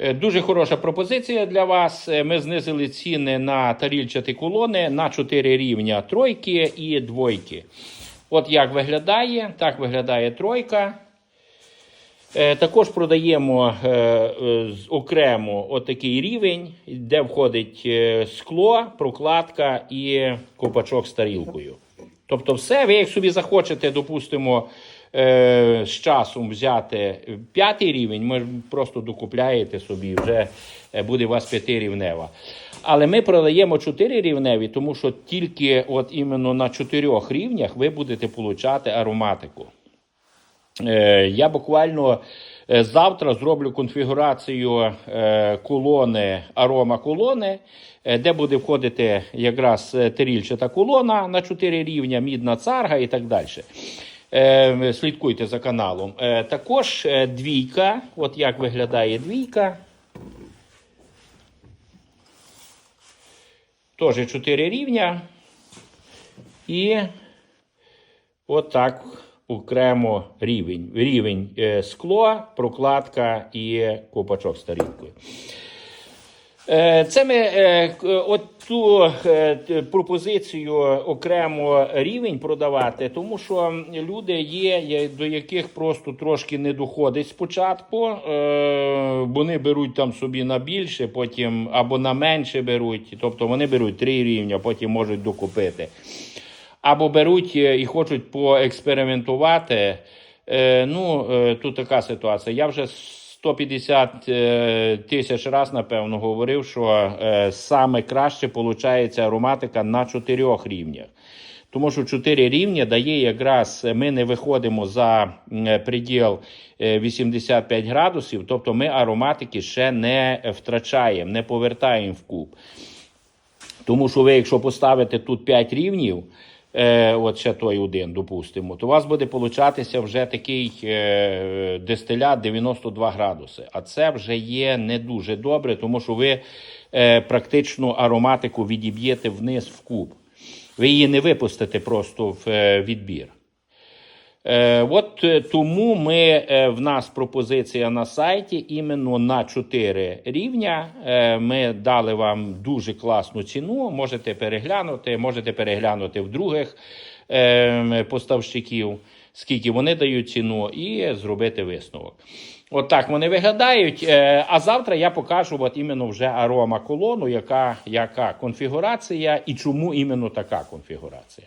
Е, Дуже хороша пропозиція для вас. Е, Ми знизили ціни на тарільчаті колони на 4 рівня тройки і двойки. От як виглядає, так виглядає тройка. Е, Також продаємо окремо отакий рівень, де входить скло, прокладка і ковпачок з тарілкою. Тобто, все, ви як собі захочете, допустимо, е, з часом взяти п'ятий рівень, ми просто докупляєте собі, вже е, буде у вас п'ятирівнева. Але ми продаємо чотири рівневі, тому що тільки от іменно на чотирьох рівнях ви будете получати ароматику. Е, Я буквально е, завтра зроблю конфігурацію е, колони, арома колони, де буде входити якраз терільчата колона на 4 рівня, мідна царга і так далі. Е, Слідкуйте за каналом. Е, Також е, двійка. От як виглядає двійка. Теж 4 рівня. І От окремо рівень. Рівень скло, прокладка і копачок. Е, Це ми от ту е, пропозицію окремо рівень продавати, тому що люди є, до яких просто трошки не доходить спочатку. Е, Вони беруть там собі на більше, потім або на менше беруть. Тобто вони беруть три рівня, потім можуть докупити або беруть е, і хочуть поекспериментувати. Ну, тут така ситуація. Я вже 150 е, тисяч раз, напевно, говорив, що е, саме краще виходить ароматика на чотирьох рівнях. Тому що 4 рівня дає якраз ми не виходимо за е, приділ е, 85 градусів, тобто ми ароматики ще не втрачаємо, не повертаємо в куб. Тому що ви, якщо поставите тут 5 рівнів, е, от той один, допустимо, то у вас буде получатися вже такий е, дистилят 92 градуси. А це вже є не дуже добре, тому що ви е, практично ароматику відіб'єте вниз в куб. Ви її не випустите просто в е, відбір. Е, от е, тому ми е, в нас пропозиція на сайті іменно на 4 рівня. Ми дали вам дуже класну ціну. Можете переглянути, можете переглянути в других поставщиків, скільки вони дають ціну, і зробити висновок. От так вони виглядають. А завтра я покажу от іменно вже арома колону, яка, яка конфігурація і чому іменно така конфігурація.